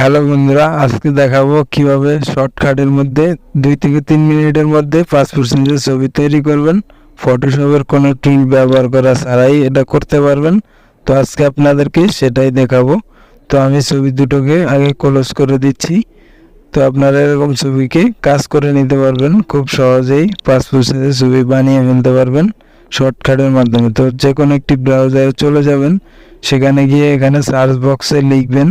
Hello বন্ধুরা, আজকে দেখাবো কীভাবে শর্টকাটের মধ্যে দুই থেকে তিন মিনিটের মধ্যে পাসপোর্ট সাইজের ছবি তৈরি করবেন। ফটোশপের কোনো টুল ব্যবহার করা ছাড়াই এটা করতে পারবেন। তো আজকে আপনাদেরকে সেটাই দেখাবো। তো আমি ছবি দুটোকে আগে ক্লোজ করে দিচ্ছি। তো আপনারা এরকম ছবিকে কাজ করে নিতে পারবেন। খুব সহজেই পাসপোর্ট সাইজের ছবি বানিয়ে ফেলতে পারবেন শর্টকাটের মাধ্যমে। তো যে কোনো একটি ব্রাউজারে চলে যাবেন। সেখানে গিয়ে এখানে সার্চ বক্সে লিখবেন।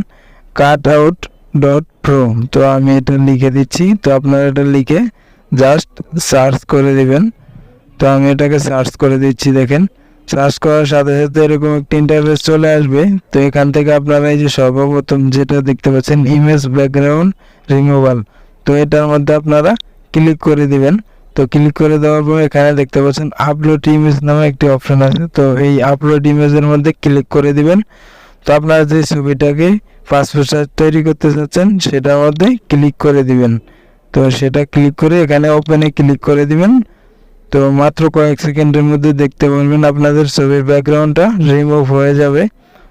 কাট আউট ডট প্রো তো আমি এটা লিখে দিচ্ছি। তো আপনারা এটা লিখে জাস্ট সার্চ করে দেবেন। তো আমি এটাকে সার্চ করে দিচ্ছি, দেখেন। সার্চ করার সাথে সাথে এরকম একটি ইন্টারফেস চলে আসবে। তো এখান থেকে আপনারা এই যে সর্বপ্রথম যেটা দেখতে পাচ্ছেন ইমেজ ব্যাকগ্রাউন্ড রিমুভাল তো এটার মধ্যে আপনারা ক্লিক করে দিবেন। তো ক্লিক করে দেওয়ার পর এখানে দেখতে পাচ্ছেন আপলোড ইমেজ নামে একটি অপশন আছে। তো এই আপলোড ইমেজের মধ্যে ক্লিক করে দিবেন। তো আপনারা যে ছবিটাকে পাসপোর্ট সাইজ তৈরি করতে চাচ্ছেন সেটার মধ্যে ক্লিক করে দিবেন। তো সেটা ক্লিক করে এখানে ওপেনে ক্লিক করে দিবেন। তো মাত্র কয়েক সেকেন্ডের মধ্যে দেখতে পারবেন আপনাদের ছবির ব্যাকগ্রাউন্ডটা রিমুভ হয়ে যাবে।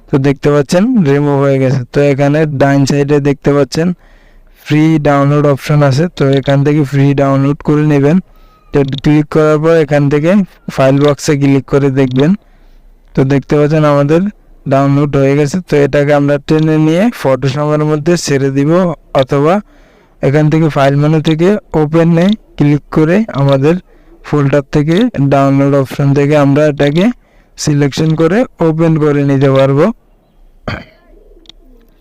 তো দেখতে পাচ্ছেন রিমুভ হয়ে গেছে। তো এখানে ডাইন সাইডে দেখতে পাচ্ছেন ফ্রি ডাউনলোড অপশন আছে। তো এখান থেকে ফ্রি ডাউনলোড করে নেবেন। তো ক্লিক করার পর এখান থেকে ফাইল বক্সে ক্লিক করে দেখবেন। তো দেখতে পাচ্ছেন আমাদের ডাউনলোড হয়ে গেছে, তো এটাকে আমরা টেনে নিয়ে ফটোশপের মধ্যে ছেড়ে দিব, অথবা এখান থেকে ফাইল মেনু থেকে ওপেনে ক্লিক করে আমাদের ফোল্ডার থেকে ডাউনলোড অপশন থেকে আমরা এটাকে সিলেকশন করে ওপেন করে নিতে পারব।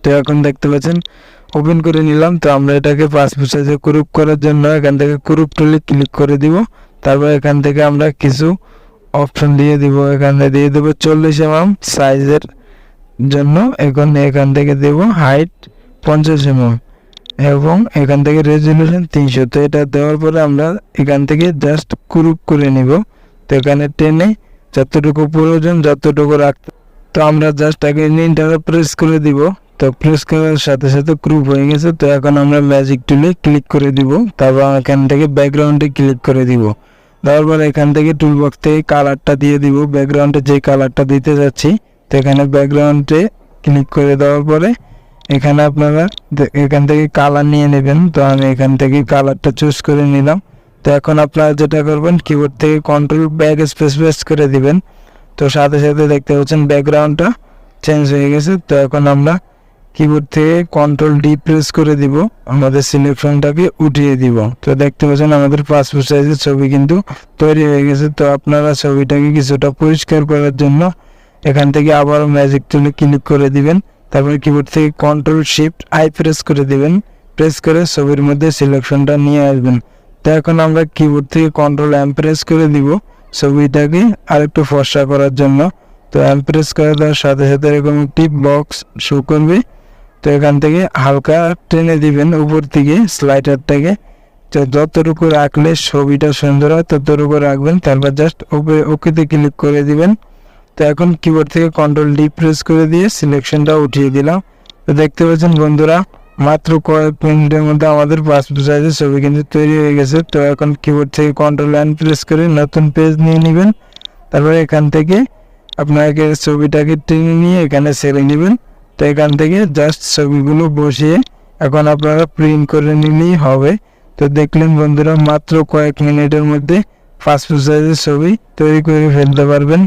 তো এখন দেখতে পাচ্ছেন ওপেন করে নিলাম, তো আমরা এটাকে পাসপোর্ট সাইজে গ্রুপ করার জন্য এখান থেকে গ্রুপ টুলে ক্লিক করে দিব, তারপর এখান থেকে আমরা কিছু অপশন দিয়ে দিব, এখানে দিয়ে দেবো চল্লিশ এমএম সাইজের জন্য। এখন এখান থেকে দেব হাইট পঞ্চাশ এমএম এবং এখান থেকে রেজলিউশন তিনশো। তো এটা দেওয়ার পরে আমরা এখান থেকে জাস্ট গ্রুপ করে নিব। তো এখানে টেনে যতটুকু প্রয়োজন যতটুকু রাখতে তো আমরা জাস্ট আগে ইন্টারে প্রেস করে দিব। তো প্রেস করার সাথে সাথে গ্রুপ হয়ে গেছে। তো এখন আমরা ম্যাজিক টুলে ক্লিক করে দিব। তারপর এখান থেকে ব্যাকগ্রাউন্ডে ক্লিক করে দিব। দেওয়ার পর এখান থেকে টুল বক্স থেকে কালারটা দিয়ে দিব। ব্যাকগ্রাউন্ডে যে কালারটা দিতে যাচ্ছি তো এখানে ব্যাকগ্রাউন্ডে ক্লিক করে দেওয়ার পরে এখানে আপনারা এখান থেকে কালার নিয়ে নেবেন। তো আমি এখান থেকে কালারটা চুজ করে নিলাম। তো এখন আপনারা যেটা করবেন কিবোর্ড থেকে কন্ট্রোল ব্যাক স্পেস প্রেস করে দিবেন। তো সাথে সাথে দেখতে পাচ্ছেন ব্যাকগ্রাউন্ডটা চেঞ্জ হয়ে গেছে। তো এখন আমরা কিবোর্ড থেকে কন্ট্রোল ডি প্রেস করে দিব, আমাদের সিলেকশনটাকে উঠিয়ে দিব। তো দেখতে পাচ্ছেন আমাদের পাসপোর্ট সাইজের ছবি কিন্তু তৈরি হয়ে গেছে। তো আপনারা ছবিটাকে কিছুটা পরিষ্কার করার জন্য এখান থেকে আবার ম্যাজিক টুলে ক্লিক করে দিবেন। তারপরে কিবোর্ড থেকে কন্ট্রোল শিফট আই প্রেস করে দিবেন। প্রেস করে ছবির মধ্যে সিলেকশনটা নিয়ে আসবেন। তো এখন আমরা কিবোর্ড থেকে কন্ট্রোল এম প্রেস করে দিব ছবিটাকে আরেকটু ফর্সা করার জন্য। তো এম প্রেস করে দেওয়ার সাথে সাথে এরকম একটি বক্স শো করবে। তো এখান থেকে হালকা টেনে দিবেন উপর থেকে স্লাইডারটাকে তো যতটুকু রাখলে ছবিটা সুন্দর হয়, ততটুকু রাখবেন। তারপর জাস্ট ওকে ওকেতে ক্লিক করে দিবেন। তো এখন কিবোর্ড থেকে কন্ট্রোল ডি প্রেস করে দিয়ে সিলেকশনটা উঠিয়ে দিলাম। তো দেখতে পাচ্ছেন বন্ধুরা, মাত্র কয়েক মিনিটের মধ্যে আমাদের পাসপোর্ট সাইজের ছবি কিন্তু তৈরি হয়ে গেছে। তো এখন কিবোর্ড থেকে কন্ট্রোল অ্যান্ড প্রেস করে নতুন পেজ নিয়ে নেবেন। তারপরে এখান থেকে আপনাকে ছবিটাকে টেনে নিয়ে এখানে ছেড়ে নেবেন। তো এখান থেকে জাস্ট ছবিগুলো বসিয়ে এখন আপনারা প্রিন্ট করে নিলেই হবে। তো দেখলেন বন্ধুরা, মাত্র কয়েক মিনিটের মধ্যে পাসপোর্ট সাইজের ছবি তৈরি করে ফেলতে পারবেন।